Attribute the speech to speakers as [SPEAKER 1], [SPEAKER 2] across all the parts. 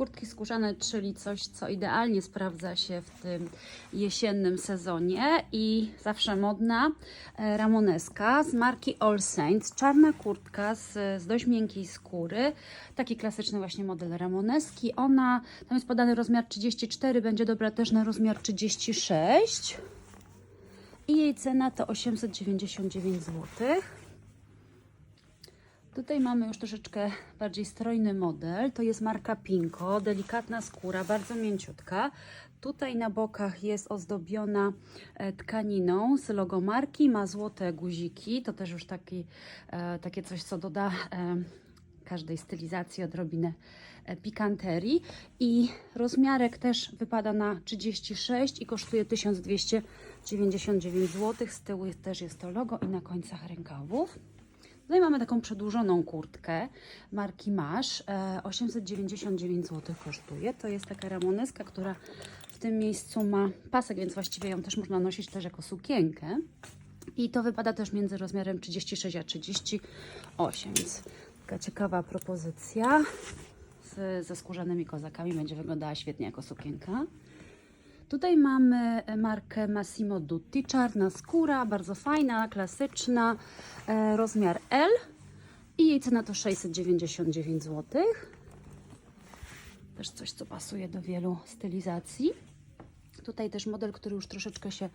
[SPEAKER 1] Kurtki skórzane, czyli coś, co idealnie sprawdza się w tym jesiennym sezonie i zawsze modna e, ramoneska z marki All Saints. Czarna kurtka z, z dość miękkiej skóry. Taki klasyczny właśnie model ramoneski. Ona, tam jest podany rozmiar 34, będzie dobra też na rozmiar 36. I jej cena to 899 zł. Tutaj mamy już troszeczkę bardziej strojny model. To jest marka Pinko, delikatna skóra, bardzo mięciutka. Tutaj na bokach jest ozdobiona e, tkaniną z logo marki, ma złote guziki. To też już taki, e, takie coś, co doda e, każdej stylizacji odrobinę pikanterii. I rozmiarek też wypada na 36 i kosztuje 1299 zł. Z tyłu też jest to logo i na końcach rękawów. Tutaj mamy taką przedłużoną kurtkę marki Masz. E, 899 zł kosztuje. To jest taka ramoneska, która w tym miejscu ma pasek, więc właściwie ją też można nosić też jako sukienkę. I to wypada też między rozmiarem 36 a 38, więc taka ciekawa propozycja z, ze skórzanymi kozakami. Będzie wyglądała świetnie jako sukienka. Tutaj mamy markę Massimo Dutti, czarna skóra, bardzo fajna, klasyczna, e, rozmiar L i jej cena to 699 zł. Też coś, co pasuje do wielu stylizacji. Tutaj też model, który już troszeczkę się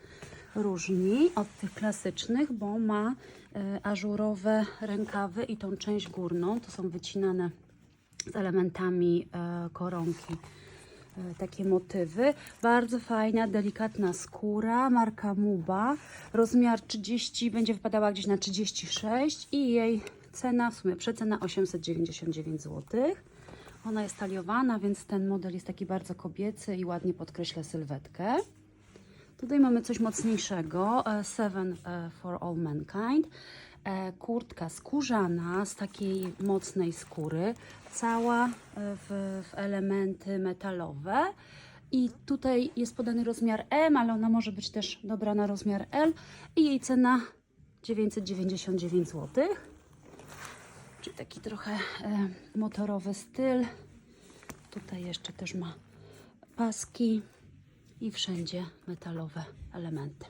[SPEAKER 1] różni od tych klasycznych, bo ma e, ażurowe rękawy i tą część górną. To są wycinane z elementami e, koronki e, takie motywy. Bardzo fajna, delikatna skóra, marka Muba. Rozmiar 30 będzie wypadała gdzieś na 36 i jej cena, w sumie przecena 899 zł. Ona jest taliowana, więc ten model jest taki bardzo kobiecy i ładnie podkreśla sylwetkę. Tutaj mamy coś mocniejszego, e, Seven e, for All Mankind. E, Kurtka skórzana z takiej mocnej skóry, cała e, w, w elementy metalowe. I tutaj jest podany rozmiar M, ale ona może być też dobra na rozmiar L. I jej cena 999 zł. Czyli taki trochę e, motorowy styl. Tutaj jeszcze też ma paski i wszędzie metalowe elementy.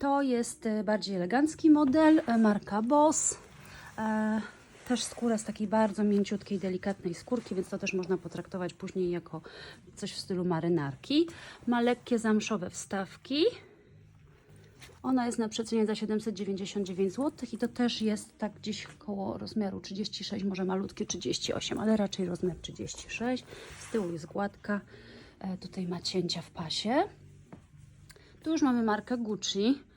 [SPEAKER 1] To jest e, bardziej elegancki model, e, marka Boss. E, też skóra z takiej bardzo mięciutkiej, delikatnej skórki, więc to też można potraktować później jako coś w stylu marynarki. Ma lekkie zamszowe wstawki. Ona jest na przecenie za 799 zł i to też jest tak gdzieś koło rozmiaru 36, może malutkie 38, ale raczej rozmiar 36. Z tyłu jest gładka. Tutaj ma cięcia w pasie. Tu już mamy markę Gucci.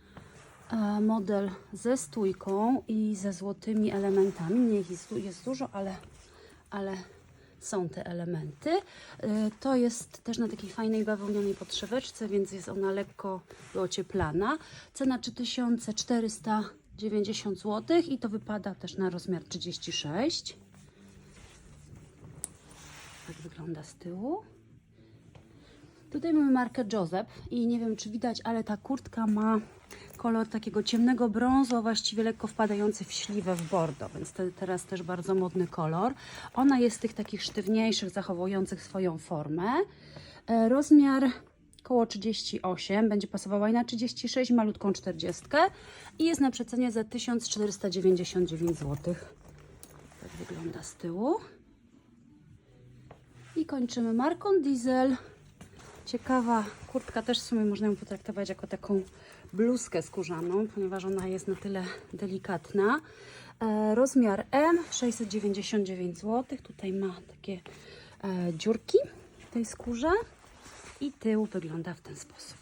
[SPEAKER 1] Model ze stójką i ze złotymi elementami. Nie jest, jest dużo, ale, ale są te elementy. E, To jest też na takiej fajnej bawełnianej podszeweczce, więc jest ona lekko ocieplana. Cena 3490 zł i to wypada też na rozmiar 36. Tak wygląda z tyłu. Tutaj mamy markę Joseph i nie wiem czy widać, ale ta kurtka ma kolor takiego ciemnego brązu, a właściwie lekko wpadający w śliwę w bordo, więc to teraz też bardzo modny kolor. Ona jest z tych takich sztywniejszych, zachowujących swoją formę. E, Rozmiar koło 38, będzie pasowała i na 36, malutką 40 i jest na przecenie za 1499 zł. Tak wygląda z tyłu. I kończymy marką Diesel. Ciekawa kurtka, też w sumie można ją potraktować jako taką bluzkę skórzaną, ponieważ ona jest na tyle delikatna. E, rozmiar M, 699 zł. Tutaj ma takie e, dziurki w tej skórze i tył wygląda w ten sposób.